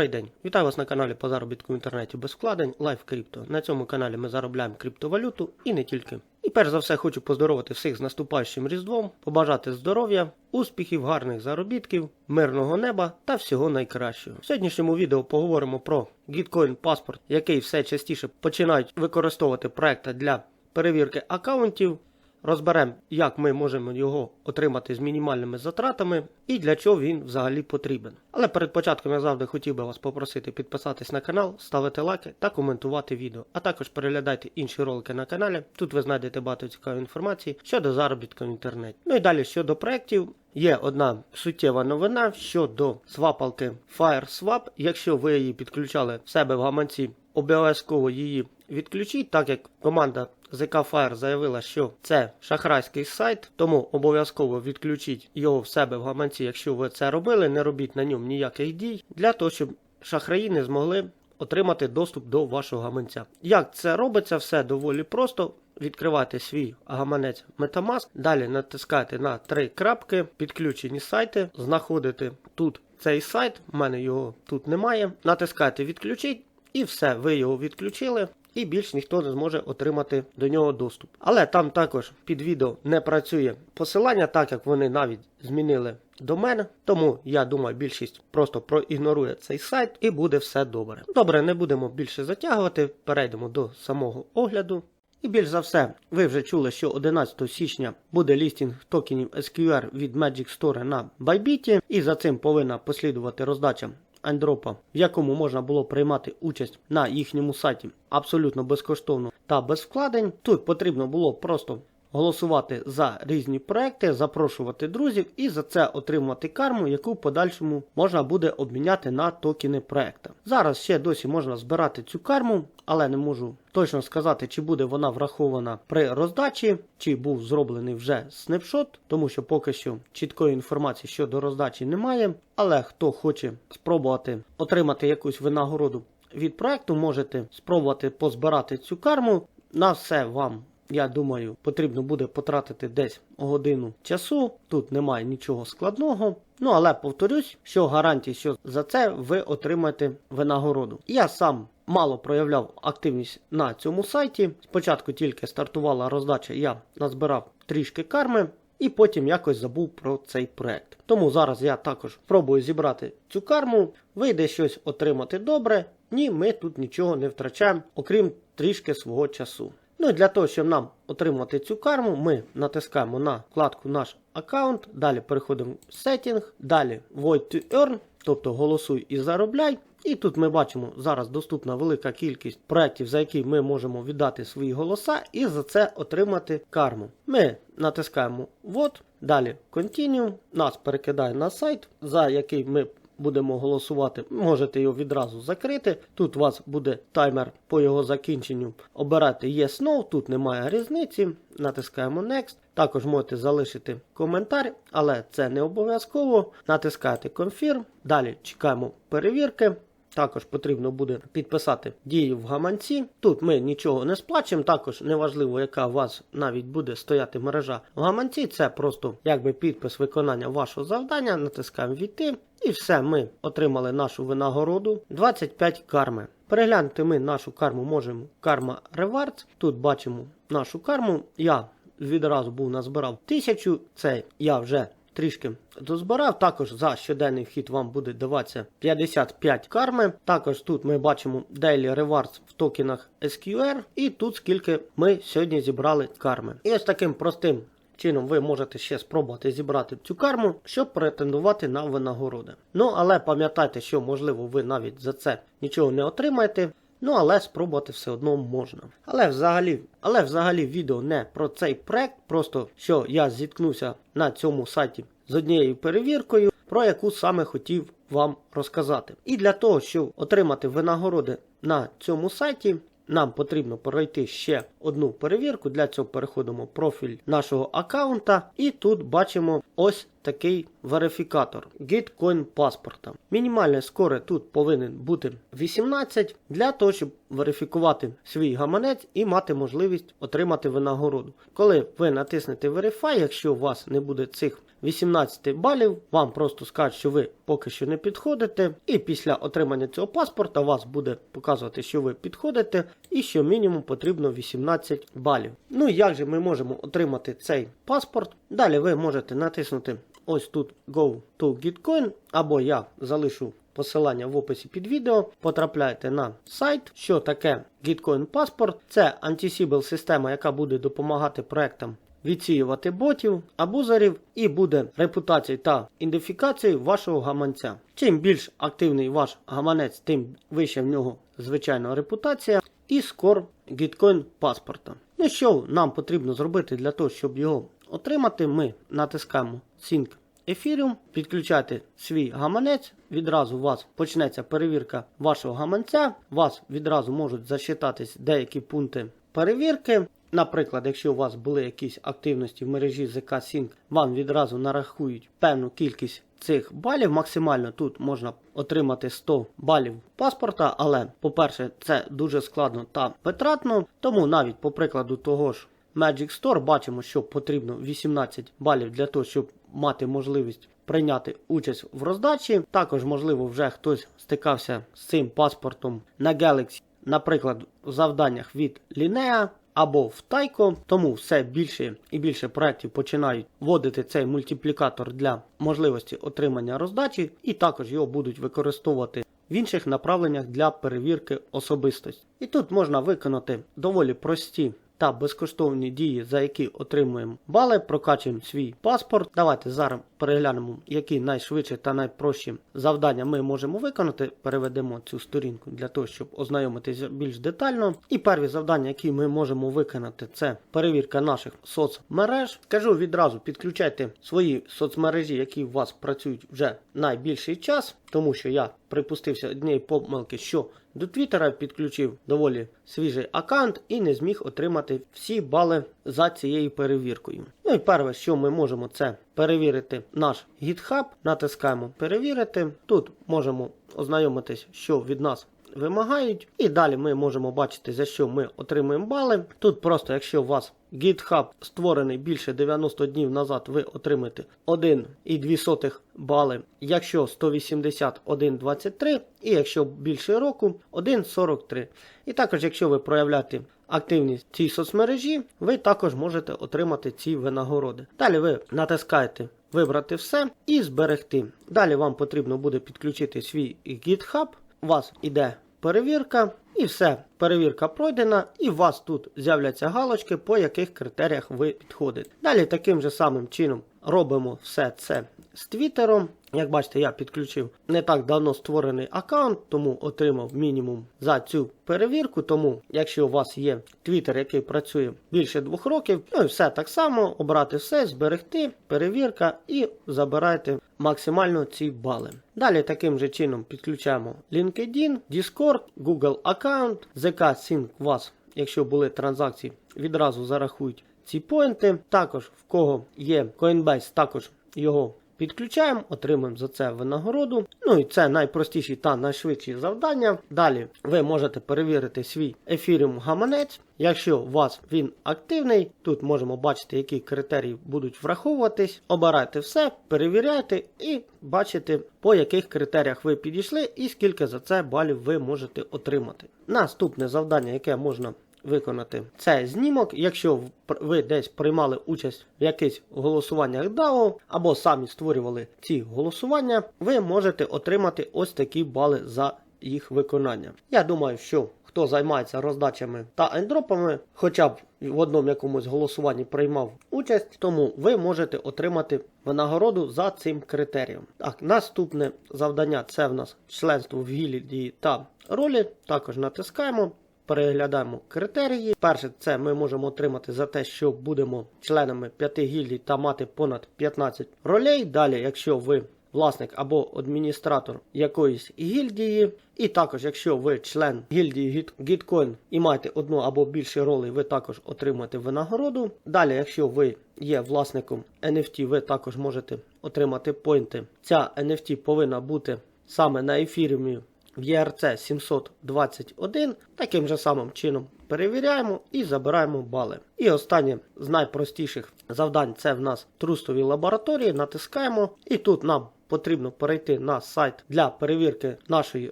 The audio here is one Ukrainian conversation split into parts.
Добрий день, вітаю вас на каналі по заробітку в інтернеті без вкладень Life Crypto. На цьому каналі ми заробляємо криптовалюту і не тільки. І перш за все хочу поздоровити всіх з наступаючим Різдвом, побажати здоров'я, успіхів, гарних заробітків, мирного неба та всього найкращого. В сьогоднішньому відео поговоримо про Gitcoin паспорт, який все частіше починають використовувати проекти для перевірки аккаунтів. Розберемо, як ми можемо його отримати з мінімальними затратами і для чого він взагалі потрібен. Але перед початком я завжди хотів би вас попросити підписатись на канал, ставити лайки та коментувати відео. А також переглядайте інші ролики на каналі. Тут ви знайдете багато цікавої інформації щодо заробітку в інтернеті. Ну і далі щодо проєктів. Є одна суттєва новина щодо свапалки FireSwap. Якщо ви її підключали в себе в гаманці, обов'язково її відключіть, так як команда ZK Fire заявила, що це шахрайський сайт, тому обов'язково відключіть його в себе в гаманці, якщо ви це робили, не робіть на ньому ніяких дій, для того, щоб шахраї не змогли отримати доступ до вашого гаманця. Як це робиться, все доволі просто. Відкривайте свій гаманець Metamask, далі натискайте на три крапки, підключені сайти, знаходите тут цей сайт, в мене його тут немає. Натискайте відключіть і все, ви його відключили. І більш ніхто не зможе отримати до нього доступ. Але там також під відео не працює посилання, так як вони навіть змінили домен. Тому я думаю, більшість просто проігнорує цей сайт і буде все добре. Добре, не будемо більше затягувати, перейдемо до самого огляду. І більш за все, ви вже чули, що 11 січня буде лістінг токенів SQR від Magic Store на Bybit, і за цим повинна послідувати роздача андропа, в якому можна було приймати участь на їхньому сайті абсолютно безкоштовно та без вкладень. Тут потрібно було просто голосувати за різні проекти, запрошувати друзів і за це отримувати карму, яку в подальшому можна буде обміняти на токени проекта. Зараз ще досі можна збирати цю карму, але не можу точно сказати, чи буде вона врахована при роздачі, чи був зроблений вже снапшот, тому що поки що чіткої інформації щодо роздачі немає. Але хто хоче спробувати отримати якусь винагороду від проекту, можете спробувати позбирати цю карму. На все вам я думаю, потрібно буде потратити десь годину часу. Тут немає нічого складного. Ну але повторюсь, що гарантії, що за це ви отримаєте винагороду. Я сам мало проявляв активність на цьому сайті. Спочатку тільки стартувала роздача, я назбирав трішки карми. І потім якось забув про цей проект. Тому зараз я також спробую зібрати цю карму, вийде щось отримати добре. Ні, ми тут нічого не втрачаємо, окрім трішки свого часу. Ну і для того, щоб нам отримати цю карму, ми натискаємо на вкладку наш аккаунт, далі переходимо в Setting, далі Void to Earn, тобто голосуй і заробляй. І тут ми бачимо, зараз доступна велика кількість проєктів, за які ми можемо віддати свої голоса і за це отримати карму. Ми натискаємо вот, далі Continue, нас перекидає на сайт, за який ми будемо голосувати, можете його відразу закрити. Тут у вас буде таймер по його закінченню. Обирати Yes No, тут немає різниці. Натискаємо Next. Також можете залишити коментар, але це не обов'язково. Натискаєте Confirm. Далі чекаємо перевірки. Також потрібно буде підписати дії в гаманці. Тут ми нічого не сплачемо, також неважливо, яка у вас навіть буде стояти мережа в гаманці. Це просто якби підпис виконання вашого завдання. Натискаємо Війти. І все, ми отримали нашу винагороду 25 карми. Переглянути ми нашу карму можемо. Карма Rewards. Тут бачимо нашу карму. Я відразу був назбирав 1000. Це я вже трішки дозбирав. Також за щоденний вхід вам буде даватися 55 карми. Також тут ми бачимо Daily Rewards в токенах SQR. І тут скільки ми сьогодні зібрали карми. І ось таким простим чином ви можете ще спробувати зібрати цю карму, щоб претендувати на винагороди. Ну, але пам'ятайте, що можливо ви навіть за це нічого не отримаєте. Ну, але спробувати все одно можна. Але взагалі, але взагалі відео не про цей проект, просто що я зіткнувся на цьому сайті з однією перевіркою, про яку саме хотів вам розказати. І для того, щоб отримати винагороди на цьому сайті, нам потрібно пройти ще одну перевірку. Для цього переходимо в профіль нашого аккаунта, і тут бачимо ось такий верифікатор Gitcoin паспорта. Мінімальне скоре тут повинен бути 18 для того, щоб верифікувати свій гаманець і мати можливість отримати винагороду. Коли ви натиснете Verify, якщо у вас не буде цих 18 балів, вам просто скажуть, що ви поки що не підходите, і після отримання цього паспорта вас буде показувати, що ви підходите, і що мінімум потрібно 18 балів. Ну і як же ми можемо отримати цей паспорт? Далі ви можете натиснути ось тут Go to Gitcoin, або я залишу посилання в описі під відео. Потрапляєте на сайт. Що таке Gitcoin паспорт? Це антисібл система, яка буде допомагати проектам відсіювати ботів, абузерів і буде репутацією та ідентифікацією вашого гаманця. Чим більш активний ваш гаманець, тим вища в нього звичайно репутація і скор Gitcoin паспорта. Ну що нам потрібно зробити для того, щоб його отримати? Ми натискаємо Sync Ethereum, підключайте свій гаманець. Відразу у вас почнеться перевірка вашого гаманця. Вас відразу можуть засчитатись деякі пункти перевірки. Наприклад, якщо у вас були якісь активності в мережі ZK Sync, вам відразу нарахують певну кількість цих балів. Максимально тут можна отримати 100 балів паспорта, але, по-перше, це дуже складно та витратно. Тому навіть по прикладу того ж Magic Store бачимо, що потрібно 18 балів для того, щоб мати можливість прийняти участь в роздачі. Також, можливо, вже хтось стикався з цим паспортом на Galaxy, наприклад, в завданнях від Linea або в Taiko. Тому все більше і більше проєктів починають вводити цей мультиплікатор для можливості отримання роздачі, і також його будуть використовувати в інших направленнях для перевірки особистості. І тут можна виконати доволі прості та безкоштовні дії, за які отримуємо бали, прокачуємо свій паспорт. Давайте зараз переглянемо, які найшвидші та найпрощі завдання ми можемо виконати. Переведемо цю сторінку для того, щоб ознайомитися більш детально. І перші завдання, які ми можемо виконати, це перевірка наших соцмереж. Скажу відразу, підключайте свої соцмережі, які у вас працюють вже найбільший час, тому що я припустився однієї помилки, що до Твіттера підключив доволі свіжий аккаунт і не зміг отримати всі бали за цією перевіркою. Ну і перше, що ми можемо, це перевірити наш GitHub. Натискаємо перевірити. Тут можемо ознайомитись, що від нас вимагають. І далі ми можемо бачити, за що ми отримуємо бали. Тут просто, якщо у вас GitHub створений більше 90 днів назад, ви отримаєте 1,2 бали. Якщо 180 1,23 і якщо більше року 1,43. І також, якщо ви проявляєте активність цій соцмережі, ви також можете отримати ці винагороди. Далі ви натискаєте Вибрати все і зберегти. Далі вам потрібно буде підключити свій GitHub. У вас іде перевірка, і все. Перевірка пройдена, і у вас тут з'являться галочки, по яких критеріях ви підходите. Далі таким же самим чином робимо все це з Твіттером. Як бачите, я підключив не так давно створений аккаунт, тому отримав мінімум за цю перевірку. Тому, якщо у вас є Твіттер, який працює більше двох років, ну і все так само, обрати все, зберегти, перевірка і забирайте максимально ці бали. Далі таким же чином підключаємо LinkedIn, Discord, Google аккаунт, ZK Sync вас, якщо були транзакції, відразу зарахують ці поінти. Також в кого є Coinbase, також його підключаємо, отримуємо за це винагороду. Ну і це найпростіші та найшвидші завдання. Далі ви можете перевірити свій Ethereum гаманець. Якщо у вас він активний, тут можемо бачити, які критерії будуть враховуватись. Обирайте все, перевіряйте і бачите, по яких критеріях ви підійшли і скільки за це балів ви можете отримати. Наступне завдання, яке можна виконати це знімок. Якщо ви десь приймали участь в якихось голосуваннях DAO або самі створювали ці голосування, ви можете отримати ось такі бали за їх виконання. Я думаю, що хто займається роздачами та ендропами, хоча б в одному якомусь голосуванні приймав участь, тому ви можете отримати винагороду за цим критерієм. Так, наступне завдання це в нас членство в гільдії та ролі. Також натискаємо. Переглядаємо критерії. Перше, це ми можемо отримати за те, що будемо членами 5 гільдій та мати понад 15 ролей. Далі, якщо ви власник або адміністратор якоїсь гільдії. І також, якщо ви член гільдії Git- Gitcoin і маєте одну або більше ролей, ви також отримаєте винагороду. Далі, якщо ви є власником NFT, ви також можете отримати поінти. Ця NFT повинна бути саме на ефіріумі в ERC 721. Таким же самим чином перевіряємо і забираємо бали. І останнє з найпростіших завдань це в нас трустові лабораторії. Натискаємо, і тут нам потрібно перейти на сайт для перевірки нашої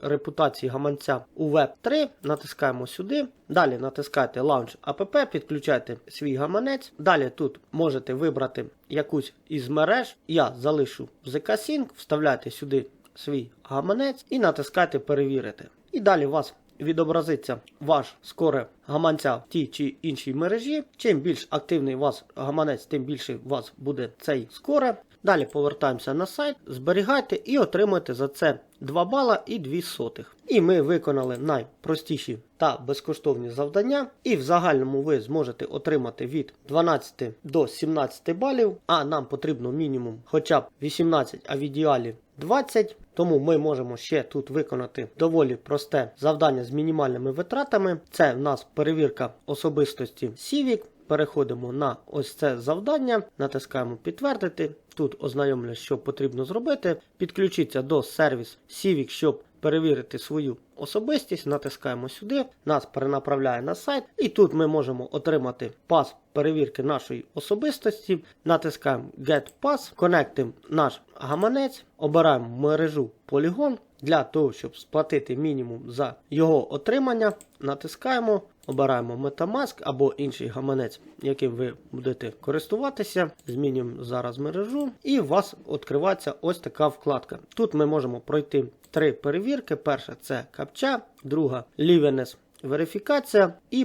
репутації гаманця у Web 3. Натискаємо сюди. Далі натискаєте Launch App, підключайте свій гаманець. Далі тут можете вибрати якусь із мереж. Я залишу ZK-Sync, вставляйте сюди свій гаманець і натискайте перевірити. І далі у вас відобразиться ваш скоре гаманця в тій чи іншій мережі. Чим більш активний у вас гаманець, тим більше у вас буде цей скоре. Далі повертаємося на сайт, зберігайте і отримуєте за це 2 бала і 2 сотих. І ми виконали найпростіші та безкоштовні завдання. І в загальному ви зможете отримати від 12 до 17 балів, а нам потрібно мінімум хоча б 18, а в ідеалі 20. Тому ми можемо ще тут виконати доволі просте завдання з мінімальними витратами. Це в нас перевірка особистості Civic. Переходимо на ось це завдання, натискаємо підтвердити. Тут ознайомлю, що потрібно зробити. Підключіться до сервіс Civic, щоб перевірити свою особистість. Натискаємо сюди, нас перенаправляє на сайт, і тут ми можемо отримати пас перевірки нашої особистості. Натискаємо Get Pass, конектимо наш гаманець, обираємо мережу Polygon. Для того, щоб сплатити мінімум за його отримання, натискаємо, обираємо Metamask або інший гаманець, яким ви будете користуватися. Змінюємо зараз мережу, і у вас відкривається ось така вкладка. Тут ми можемо пройти три перевірки. Перша це капча, друга Liveness верифікація і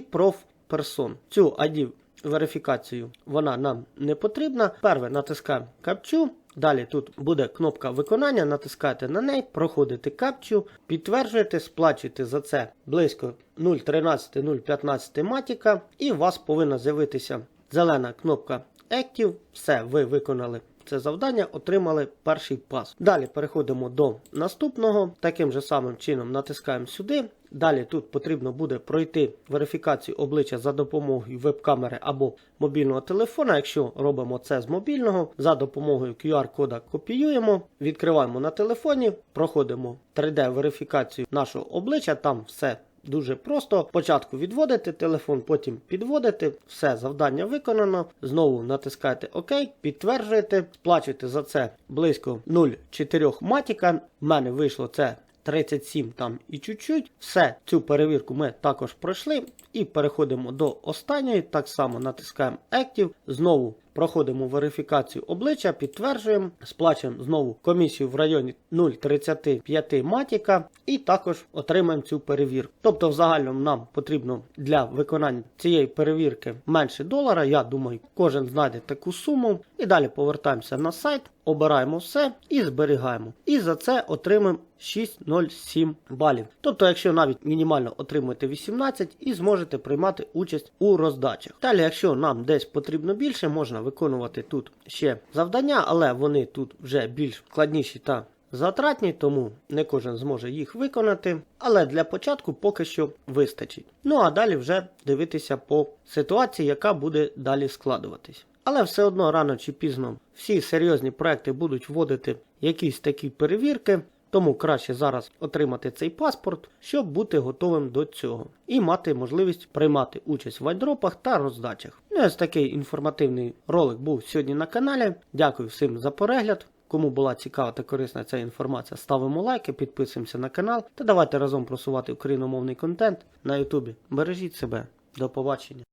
Person. Цю ID верифікацію вона нам не потрібна. Перше натискаємо капчу. Далі тут буде кнопка виконання, натискаєте на неї, проходите капчу, підтверджуєте, сплачуєте за це близько 0.13-0.15 матіка, і у вас повинна з'явитися зелена кнопка Active. Все, ви виконали це завдання, отримали перший пас. Далі переходимо до наступного. Таким же самим чином натискаємо сюди. Далі тут потрібно буде пройти верифікацію обличчя за допомогою веб-камери або мобільного телефона. Якщо робимо це з мобільного, за допомогою QR-кода копіюємо, відкриваємо на телефоні, проходимо 3D-верифікацію нашого обличчя, там все. Дуже просто. Спочатку відводите телефон, потім підводите. Все, завдання виконано. Знову натискаєте ОК, підтверджуєте, сплачуєте за це близько 0,4 матіка. В мене вийшло це 37 там і чуть-чуть. Все, цю перевірку ми також пройшли. І переходимо до останньої. Так само натискаємо Active. Знову проходимо верифікацію обличчя, підтверджуємо, сплачуємо знову комісію в районі 0,35 матіка і також отримаємо цю перевірку. Тобто, в загальному нам потрібно для виконання цієї перевірки менше долара. Я думаю, кожен знайде таку суму. І далі повертаємося на сайт, обираємо все і зберігаємо. І за це отримаємо 6,07 балів. Тобто, якщо навіть мінімально отримуєте 18 і зможете приймати участь у роздачах. Далі, якщо нам десь потрібно більше, можна виконувати тут ще завдання, але вони тут вже більш складніші та затратні, тому не кожен зможе їх виконати. Але для початку поки що вистачить. Ну а далі вже дивитися по ситуації, яка буде далі складуватись. Але все одно рано чи пізно всі серйозні проекти будуть вводити якісь такі перевірки. Тому краще зараз отримати цей паспорт, щоб бути готовим до цього і мати можливість приймати участь в айдропах та роздачах. Ну, ось такий інформативний ролик був сьогодні на каналі. Дякую всім за перегляд. Кому була цікава та корисна ця інформація, ставимо лайки, підписуємося на канал та давайте разом просувати україномовний контент на Ютубі. Бережіть себе, до побачення.